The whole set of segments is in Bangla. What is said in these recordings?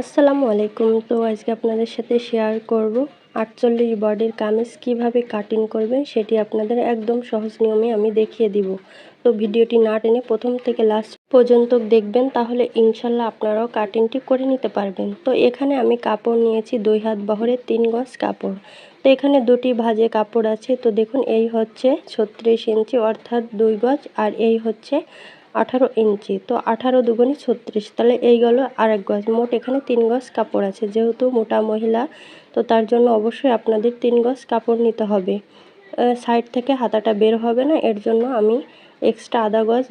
আসসালামু আলাইকুম। তো আজকে আপনাদের সাথে শেয়ার করব আটচল্লিশ বডির কামিজ কীভাবে কাটিং করবেন সেটি আপনাদের একদম সহজ নিয়মে আমি দেখিয়ে দিব। তো ভিডিওটি না টেনে প্রথম থেকে লাস্ট পর্যন্ত দেখবেন, তাহলে ইনশাল্লাহ আপনারাও কাটিংটি করে নিতে পারবেন। তো এখানে আমি কাপড় নিয়েছি দুই হাত বহরের তিন গজ কাপড়। তো এখানে দুটি ভাজে কাপড় আছে। তো দেখুন, এই হচ্ছে ছত্রিশ ইঞ্চি অর্থাৎ দুই গজ আর এই হচ্ছে আঠারো ইঞ্চি। তো আঠারো দুগুণি ছত্রিশ। তাহলে এই গেল আরেক গজ। মোট এখানে তিন গজ কাপড় আছে। যেহেতু মোটা মহিলা, তো তার জন্য অবশ্যই আপনাদের তিন গজ কাপড় নিতে হবে। সাইড থেকে হাতাটা বের হবে না। এর জন্য আমি এক্সট্রা আধা গজ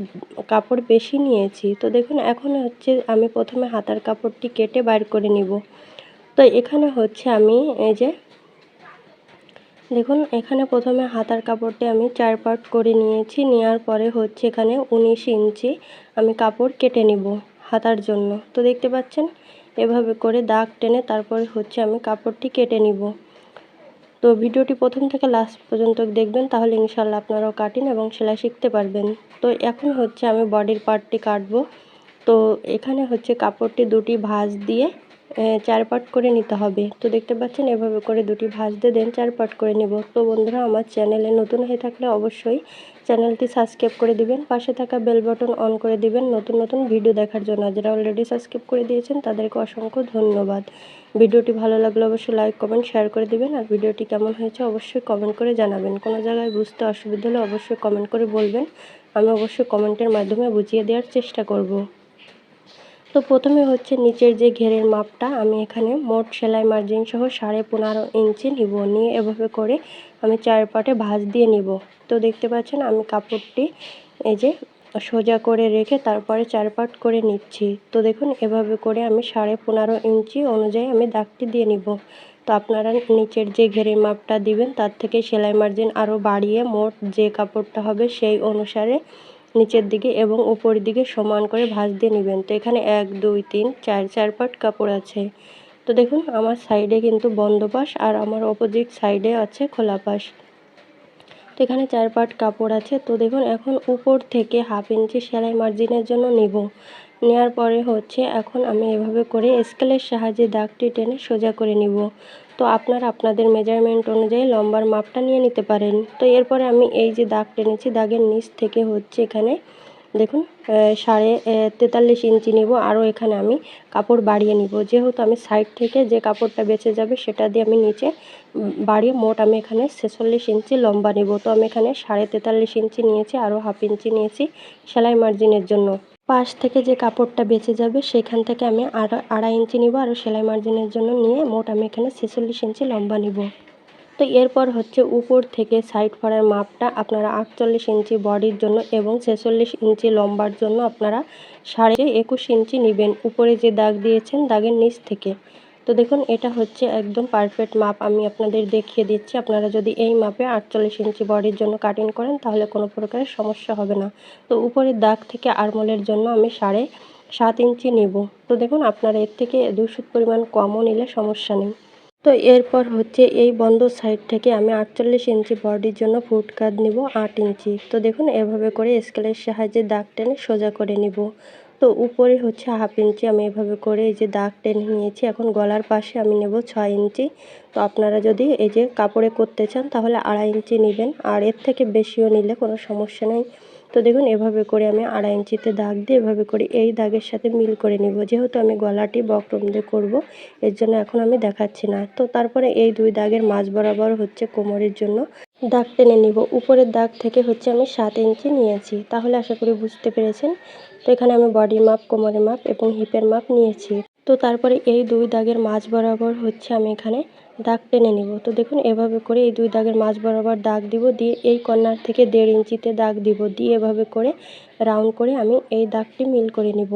কাপড় বেশি নিয়েছি। তো দেখুন, এখন হচ্ছে আমি প্রথমে হাতার কাপড়টি কেটে বাইর করে নিব। তো এখানে হচ্ছে আমি এই যে দেখুন, এখানে প্রথমে হাতার কাপড়টি আমি চার পার্ট করে নিয়েছি। নেওয়ার পরে হচ্ছে এখানে উনিশ ইঞ্চি আমি কাপড় কেটে নিব হাতার জন্য। তো দেখতে পাচ্ছেন, এভাবে করে দাগ টেনে তারপরে হচ্ছে আমি কাপড়টি কেটে নিব। তো ভিডিওটি প্রথম থেকে লাস্ট পর্যন্ত দেখবেন, তাহলে ইনশাল্লাহ আপনারাও কাটিন এবং সেলাই শিখতে পারবেন। তো এখন হচ্ছে আমি বডির পার্টটি কাটবো। তো এখানে হচ্ছে কাপড়টি দুটি ভাঁজ দিয়ে চার পাট করে নিতে হবে। তো দেখতে পাচ্ছেন, এভাবে করে দুটি ভাজতে দেন, চার পাট করে নেব। তো বন্ধুরা, আমার চ্যানেলে নতুন হয়ে থাকলে অবশ্যই চ্যানেলটি সাবস্ক্রাইব করে দিবেন, পাশে থাকা বেল বটন অন করে দিবেন নতুন নতুন ভিডিও দেখার জন্য। যারা অলরেডি সাবস্ক্রাইব করে দিয়েছেন, তাদেরকে অসংখ্য ধন্যবাদ। ভিডিওটি ভালো লাগলে অবশ্যই লাইক কমেন্ট শেয়ার করে দিবেন। আর ভিডিওটি কেমন হয়েছে অবশ্যই কমেন্ট করে জানাবেন। কোনো জায়গায় বুঝতে অসুবিধা হলে অবশ্যই কমেন্ট করে বলবেন। আমি অবশ্যই কমেন্টের মাধ্যমে বুঝিয়ে দেওয়ার চেষ্টা করব। তো প্রথমে হচ্ছে নিচের যে ঘেরের মাপটা, আমি এখানে মোট সেলাই মার্জিন সহ সাড়ে পনেরো ইঞ্চি নিব। নিয়ে এভাবে করে আমি চার পাটে ভাঁজ দিয়ে নিব। তো দেখতে পাচ্ছেন, আমি কাপড়টি এই যে সোজা করে রেখে তারপরে চার পাট করে নিচ্ছি। তো দেখুন, এভাবে করে আমি সাড়ে পনেরো ইঞ্চি অনুযায়ী আমি দাগটি দিয়ে নিব। তো আপনারা নিচের যে ঘেরের মাপটা দিবেন, তার থেকে সেলাই মার্জিন আরও বাড়িয়ে মোট যে কাপড়টা হবে, সেই অনুসারে নিচের দিকে এবং উপরের দিকে সমান করে ভাঁজ দিয়ে নেবেন। তো এখানে এক, দুই, তিন, চার চার পাট কাপড় আছে। তো দেখুন, আমার সাইডে কিন্তু বন্ধ পাশ আর আমার অপোজিট সাইডে আছে খোলা পাশ। তো এখানে চার পাট কাপড় আছে। তো দেখুন, এখন উপর থেকে হাফ ইঞ্চি সেলাই মার্জিনের জন্য নেব। নেওয়ার পরে হচ্ছে, এখন আমি এভাবে করে স্কেলের সাহায্যে দাগটি টেনে সোজা করে নিব। তো আপনারা আপনাদের মেজারমেন্ট অনুযায়ী লম্বার মাপটা নিয়ে নিতে পারেন। তো এরপরে আমি এই যে দাগ টেনেছি দাগের নিচ থেকে হচ্ছে এখানে দেখুন সাড়ে তেতাল্লিশ ইঞ্চি নিব। আরও এখানে আমি কাপড় বাড়িয়ে নিব। যেহেতু আমি সাইড থেকে যে কাপড়টা বেঁচে যাবে সেটা দিয়ে আমি নিচে বাড়িয়ে মোট আমি এখানে ছেচল্লিশ ইঞ্চি লম্বা নিব। তো আমি এখানে সাড়ে তেতাল্লিশ ইঞ্চি নিয়েছি, আরও হাফ ইঞ্চি নিয়েছি সেলাই মার্জিনের জন্য। পাশ থেকে যে কাপড়টা বেঁচে যাবে, সেখান থেকে আমি আড়াই ইঞ্চি নিব আর সেলাই মার্জিনের জন্য নিয়ে মোট আমি এখানে ছেচল্লিশ ইঞ্চি লম্বা নিব। তো এরপর হচ্ছে উপর থেকে সাইড ফরের মাপটা আপনারা আটচল্লিশ ইঞ্চি বডির জন্য এবং ছেচল্লিশ ইঞ্চি লম্বার জন্য আপনারা সাড়ে একুশ ইঞ্চি নেবেন। উপরে যে দাগ দিয়েছেন, দাগের নিচ থেকে। তো দেখুন, এটা হচ্ছে একদম পারফেক্ট মাপ আমি আপনাদের দেখিয়ে দিচ্ছি। আপনারা যদি এই মাপে আটচল্লিশ ইঞ্চি বডির জন্য কাটিং করেন, তাহলে কোনো প্রকারের সমস্যা হবে না। তো উপরের দাগ থেকে আরমোলের জন্য আমি সাড়ে সাত ইঞ্চি নেব। তো দেখুন, আপনারা এর থেকে দুশো পরিমাণ কমও নিলে সমস্যা নেই। তো এরপর হচ্ছে এই বন্ধ সাইড থেকে আমি আটচল্লিশ ইঞ্চি বডির জন্য ফুট কাট নিব আট ইঞ্চি। তো দেখুন, এভাবে করে স্কেলের সাহায্যে দাগ টেনে সোজা করে নিব। তো উপরে হচ্ছে হাফ ইঞ্চি আমি এভাবে করে এই যে দাগ টেনে নিয়েছি। এখন গলার পাশে আমি নেব ছয় ইঞ্চি। তো আপনারা যদি এই যে কাপড়ে করতে চান তাহলে আড়াই ইঞ্চি নেবেন। আর এর থেকে বেশিও নিলে কোনো সমস্যা নেই। তো দেখুন, এভাবে করে আমি আড়াই ইঞ্চিতে দাগ দিয়ে এভাবে করে এই দাগের সাথে মিল করে নিব। যেহেতু আমি গলাটি বক্রম দিয়ে করব, এর জন্য এখন আমি দেখাচ্ছি না। তো তারপরে এই দুই দাগের মাঝ বরাবর হচ্ছে কোমরের জন্য দাগ টেনে নিব। উপরের দাগ থেকে হচ্ছে আমি সাত ইঞ্চি নিয়েছি। তাহলে আশা করি বুঝতে পেরেছেন। তো এখানে আমি বডি মাপ কোমরের মাপ এবং হিপের মাপ নিয়েছি। তো তারপরে এই দুই দাগের মাঝ বরাবর হচ্ছে আমি এখানে দাগ টেনে নিব। তো দেখুন, এভাবে করে এই দুই দাগের মাঝ বরাবর দাগ দিব। দিয়ে এই কর্নার থেকে দেড় ইঞ্চিতে দাগ দিব। দিয়ে এভাবে করে রাউন্ড করে আমি এই দাগটি মিল করে নিব।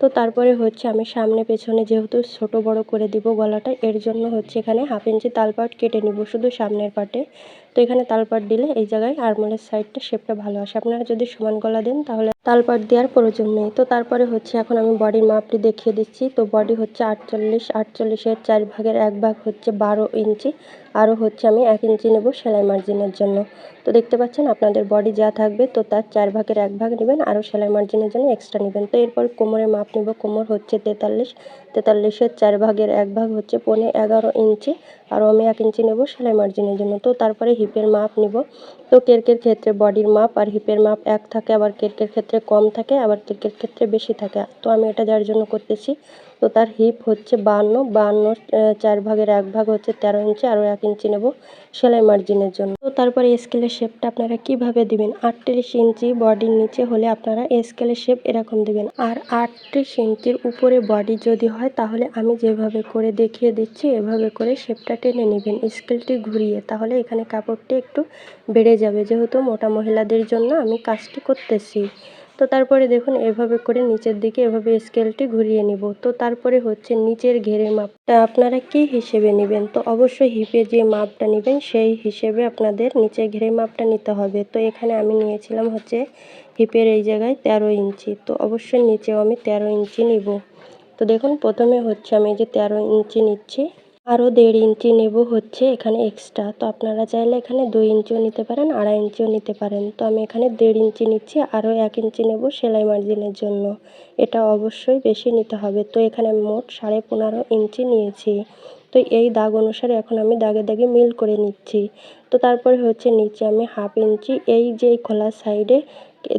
তো তারপরে হচ্ছে আমি সামনে পেছনে যেহেতু ছোট বড় করে দিব গলাটা, এর জন্য হচ্ছে এখানে হাফ ইঞ্চি তালপাট কেটে নিব শুধু সামনের পাটে। তো এখানে তালপাট দিলে এই জায়গায় আরমোলের সাইডটা শেপটা ভালো আসে। আপনারা যদি সমান গলা দেন তাহলে তালপাট দেওয়ার প্রয়োজন নেই। তো তারপরে হচ্ছে এখন আমি বডির মাপটি দেখিয়ে দিচ্ছি। তো বডি হচ্ছে আটচল্লিশ, আটচল্লিশের চার ভাগের এক ভাগ হচ্ছে বারো ইঞ্চি। আরও হচ্ছে আমি এক ইঞ্চি নেব সেলাই মার্জিনের জন্য। তো দেখতে পাচ্ছেন আপনাদের বডি যা থাকবে তো তার চার ভাগের এক ভাগ নেবেন, আরও সেলাই মার্জিনের জন্য এক্সট্রা নেবেন। তো এরপর কোমরের মাপ নেব। কোমর হচ্ছে তেতাল্লিশ, তেতাল্লিশের চার ভাগের এক ভাগ হচ্ছে পৌনে এগারো ইঞ্চি। আরও আমি এক ইঞ্চি নেব সেলাই মার্জিনের জন্য। তো তারপরে হিপের মাপ নিব। তো কেরকের ক্ষেত্রে বডির মাপ আর হিপের মাপ এক থাকে, আবার কেরকের ক্ষেত্রে কম থাকে, আবার কেরকের ক্ষেত্রে বেশি থাকে। তো আমি এটা যার জন্য করতেছি, তো তার হিপ হচ্ছে বান্ন বান্ন চার ভাগের এক ভাগ হচ্ছে তেরো ইঞ্চি, আরও এক ইঞ্চি নেব সেলাই মার্জিনের জন্য। তো তারপরে স্কেলের শেপটা আপনারা কীভাবে দিবেন? আটত্রিশ ইঞ্চি বডির নিচে হলে আপনারা স্কেলের শেপ এরকম দিবেন। আর আটত্রিশ ইঞ্চির উপরে বডি যদি হয়, তাহলে আমি যেভাবে করে দেখিয়ে দিচ্ছি, এভাবে করে শেপটা টেনে নেবেন। স্কেলটি ঘুরিয়ে, তাহলে এখানে কাপড়টি একটু বেড়ে যাবে যেহেতু মোটা মহিলাদের জন্য আমি কাজটি করতেছি। তো তারপরে দেখুন, এভাবে করে নিচের দিকে এভাবে স্কেলটি ঘুরিয়ে নিব। তো তারপরে হচ্ছে নিচের ঘেরের মাপটা আপনারা কি হিসেবে নেবেন? তো অবশ্যই হিপে যে মাপটা নেবেন, সেই হিসেবে আপনাদের নিচের ঘেরের মাপটা নিতে হবে। তো এখানে আমি নিয়েছিলাম হচ্ছে হিপের এই জায়গায় তেরো ইঞ্চি। তো অবশ্যই নিচেও আমি তেরো ইঞ্চি নিব। তো দেখুন, প্রথমে হচ্ছে আমি যে তেরো ইঞ্চি নিচ্ছি। আরও দেড় ইঞ্চি নেব হচ্ছে, এখানে এক্সট্রা তো আপনারা চাইলে এখানে দুই ইঞ্চিও নিতে পারেন, আড়াই ইঞ্চিও নিতে পারেন। তো আমি এখানে দেড় ইঞ্চি নিচ্ছি, আরও এক ইঞ্চি নেব সেলাই মার্জিনের জন্য। এটা অবশ্যই বেশি নিতে হবে। তো এখানে মোট সাড়ে পনেরো ইঞ্চি নিয়েছি। তো এই দাগ অনুসারে এখন আমি দাগে দাগে মিল করে নিচ্ছি। তো তারপরে হচ্ছে নিচে আমি হাফ ইঞ্চি, এই যে খোলা সাইডে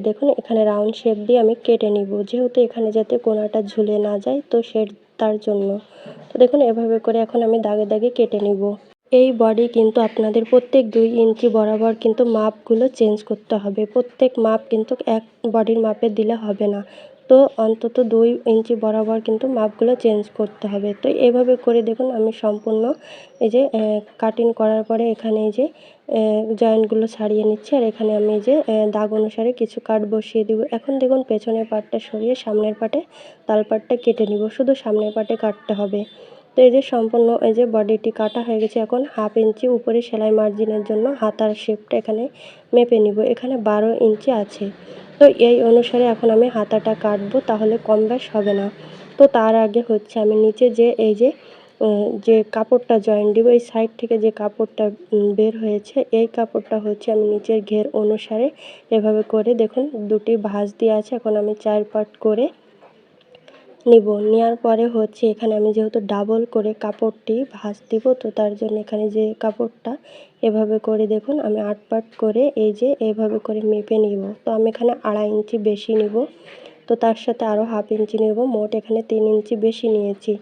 দেখুন এখানে রাউন্ড শেপ দিয়ে আমি কেটে নিব। যেহেতু এখানে যাতে কোনাটা ঝুলে না যায়, তো সে তার জন্য। তো দেখুন, এভাবে করে এখন আমি দাগে দাগে কেটে নিব। এই বডি কিন্তু আপনাদের প্রত্যেক দুই ইঞ্চি বরাবর কিন্তু মাপগুলো চেঞ্জ করতে হবে। প্রত্যেক মাপ কিন্তু এক বডির মাপে দিলে হবে না। তো অন্তত দুই ইঞ্চি বরাবর কিন্তু মাপগুলো চেঞ্জ করতে হবে। তো এভাবে করে দেখুন আমি সম্পূর্ণ এই যে কাটিং করার পরে এখানে যে জয়েন্টগুলো ছাড়িয়ে নিচ্ছি আর এখানে আমি যে দাগ অনুসারে কিছু কাট বসিয়ে দিব। এখন দেখুন পেছনের পাটটা সরিয়ে সামনের পাটে তাল পাটটা কেটে নিব। শুধু সামনের পাটে কাটতে হবে। তো এই যে সম্পূর্ণ এই যে বডিটি কাটা হয়ে গেছে, এখন হাফ ইঞ্চি উপরে সেলাই মার্জিনের জন্য হাতার শেপটা এখানে মেপে নিব। এখানে বারো ইঞ্চি আছে। তো এই অনুসারে এখন আমি হাতাটা কাটবো, তাহলে কম বেশ হবে না। তো তার আগে হচ্ছে আমি নিচে যে এই যে যে কাপড়টা জয়েন দিব, এই সাইড থেকে যে কাপড়টা বের হয়েছে, এই কাপড়টা হচ্ছে আমি নিচের ঘের অনুসারে এভাবে করে দেখুন, দুটি ভাঁজ দিয়ে আছে। এখন আমি চার পাট করে নিব। নেওয়ার পরে হচ্ছে এখানে আমি যেহেতু ডাবল করে কাপড়টি ভাঁজ দিব, তো তার জন্য এখানে যে কাপড়টা এভাবে করে দেখুন, আমি আট পাট করে এই যে এভাবে করে মেপে নিব। তো আমি এখানে আড়াই ইঞ্চি বেশি নিব, তো তার সাথে আরও হাফ ইঞ্চি নেব, মোট এখানে তিন ইঞ্চি বেশি নিয়েছি।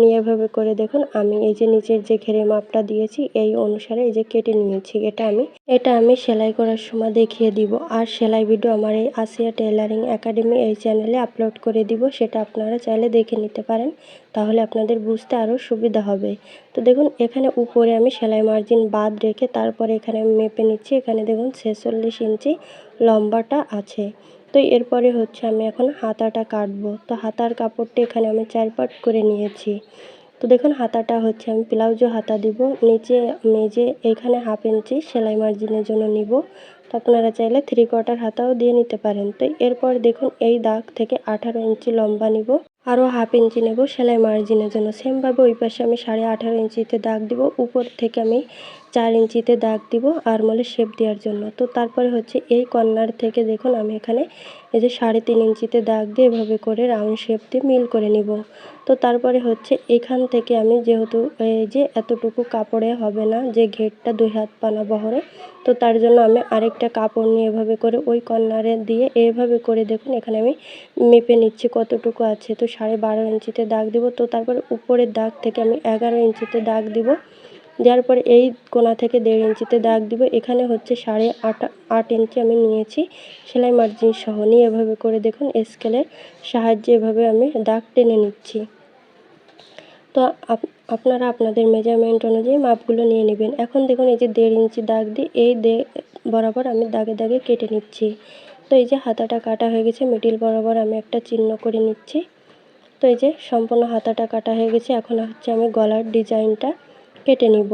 নিয়ে এভাবে করে দেখুন, আমি এই যে নিচের যে ঘেরে মাপটা দিয়েছি, এই অনুসারে এই যে কেটে নিয়েছি। এটা আমি এটা আমি সেলাই করার সময় দেখিয়ে দিব। আর সেলাই ভিডিও আমার এই আসিয়া টেলারিং একাডেমি এই চ্যানেলে আপলোড করে দিব, সেটা আপনারা চাইলে দেখে নিতে পারেন। তাহলে আপনাদের বুঝতে আরও সুবিধা হবে। তো দেখুন, এখানে উপরে আমি সেলাই মার্জিন বাদ রেখে তারপরে এখানে আমি মেপে নিচ্ছি। এখানে দেখুন, ছেচল্লিশ ইঞ্চি লম্বাটা আছে। তো এরপরে হচ্ছে আমি এখন হাতাটা কাটবো। তো হাতার কাপড়টা এখানে আমি চার পাট করে নিয়েছি। তো দেখুন হাতাটা হচ্ছে আমি ব্লাউজও হাতা দিব। নিচে মেজে এখানে হাফ ইঞ্চি সেলাই মার্জিনের জন্য নিব। তো আপনারা চাইলে থ্রি কোয়ার্টার হাতাও দিয়ে নিতে পারেন। তো এরপর দেখুন এই দাগ থেকে আঠারো ইঞ্চি লম্বা নিব। আরও হাফ ইঞ্চি নেব সেলাই মার্জিনের জন্য। সেমভাবে ওই পাশে আমি সাড়ে আঠারো ইঞ্চিতে দাগ দিব। উপর থেকে আমি চার ইঞ্চিতে দাগ দিব আরমোলে শেপ দেওয়ার জন্য। তো তারপরে হচ্ছে এই কর্নার থেকে দেখুন আমি এখানে এই যে সাড়ে তিন ইঞ্চিতে দাগ দিয়ে এভাবে করে রাউন্ড শেপ দিয়ে মিল করে নিব। তো তারপরে হচ্ছে এখান থেকে আমি যেহেতু এই যে এতটুকু কাপড়ে হবে না যে ঘেরটা দুই হাত পানা বহরে, তো তার জন্য আমি আরেকটা কাপড় নিয়ে এভাবে করে ওই কর্নারে দিয়ে এভাবে করে দেখুন এখানে আমি মেপে নিচ্ছি কতটুকু আছে। তো সাড়ে বারো ইঞ্চিতে দাগ দিব। তো তারপরে উপরের দাগ থেকে আমি এগারো ইঞ্চিতে দাগ দিব। দেওয়ার পরে এই কোনা থেকে দেড় ইঞ্চিতে দাগ দিব। এখানে হচ্ছে সাড়ে আট আট ইঞ্চি আমি নিয়েছি সেলাই মার্জিন সহ। নিয়ে এভাবে করে দেখুন স্কেলের সাহায্যে এভাবে আমি দাগ টেনে নিচ্ছি। তো আপ, আপনারা আপনাদের মেজারমেন্ট অনুযায়ী মাপগুলো নিয়ে নেবেন। এখন দেখুন, এই যে দেড় ইঞ্চি দাগ দিয়ে এই দে, বরাবর আমি দাগে দাগে কেটে নিচ্ছি। তো এই যে হাতাটা কাটা হয়ে গেছে মিডিল বরাবর আমি একটা চিহ্ন করে নিচ্ছি। তো এই যে সম্পূর্ণ হাতাটা কাটা হয়ে গেছে, এখন হচ্ছে আমি গলার ডিজাইনটা কেটে নিব।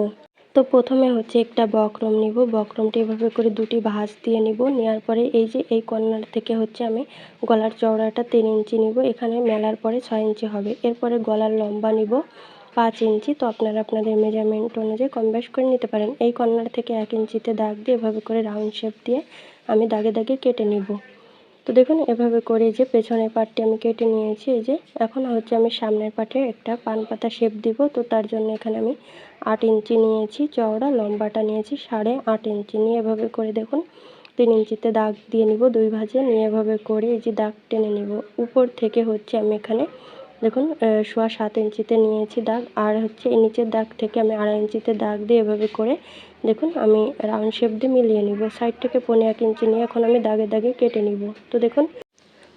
তো প্রথমে হচ্ছে একটা বক্রম নিব। বক্রমটা এভাবে করে দুটি ভাঁজ দিয়ে নিব। নেওয়ার পরে এই যে এই কর্নার থেকে হচ্ছে আমি গলার চওড়াটা তিন ইঞ্চি নিব। এখানে মেলার পরে ছয় ইঞ্চি হবে। এরপরে গলার লম্বা নিব পাঁচ ইঞ্চি। তো আপনারা আপনাদের মেজারমেন্ট অনুযায়ী কম বেশ করে নিতে পারেন। এই কর্নার থেকে এক ইঞ্চিতে দাগ দিয়ে এভাবে করে রাউন্ড শেপ দিয়ে আমি দাগে দাগে কেটে নিব। তো দেখুন, এভাবে করে যে পেছনের পার্টটি আমি কেটে নিয়েছি, এই যে। এখন হচ্ছে আমি সামনের পার্টে একটা পান পাতা শেপ দিব। তো তার জন্য এখানে আমি আট ইঞ্চি নিয়েছি চওড়া, লম্বাটা নিয়েছি সাড়ে আট ইঞ্চি। নিয়ে এভাবে করে দেখুন, তিন ইঞ্চিতে দাগ দিয়ে নিব দুই ভাজে। নিয়ে এভাবে করে এই যে দাগ টেনে নিব। উপর থেকে হচ্ছে আমি এখানে দেখুন সোয়া সাত ইঞ্চিতে নিয়েছি দাগ। আর হচ্ছে এই নিচের দাগ থেকে আমি আড়াই ইঞ্চিতে দাগ দিয়ে এভাবে করে, দেখুন, আমি রাউন্ড শেপ দিয়ে মিলিয়ে নিব। সাইড থেকে পনেরো এক ইঞ্চি নিয়ে এখন আমি দাগে দাগে কেটে নিব। তো দেখুন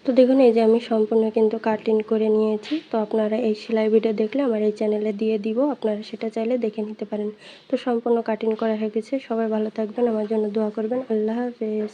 তো দেখুন, এই যে আমি সম্পূর্ণ কিন্তু কাটিং করে নিয়েছি। তো আপনারা এই সেলাই ভিডিও দেখলে আমার এই চ্যানেলে দিয়ে দিব, আপনারা সেটা চাইলে দেখে নিতে পারেন। তো সম্পূর্ণ কাটিং করা হয়ে গেছে। সবাই ভালো থাকবেন, আমার জন্য দোয়া করবেন। আল্লাহ হাফেজ।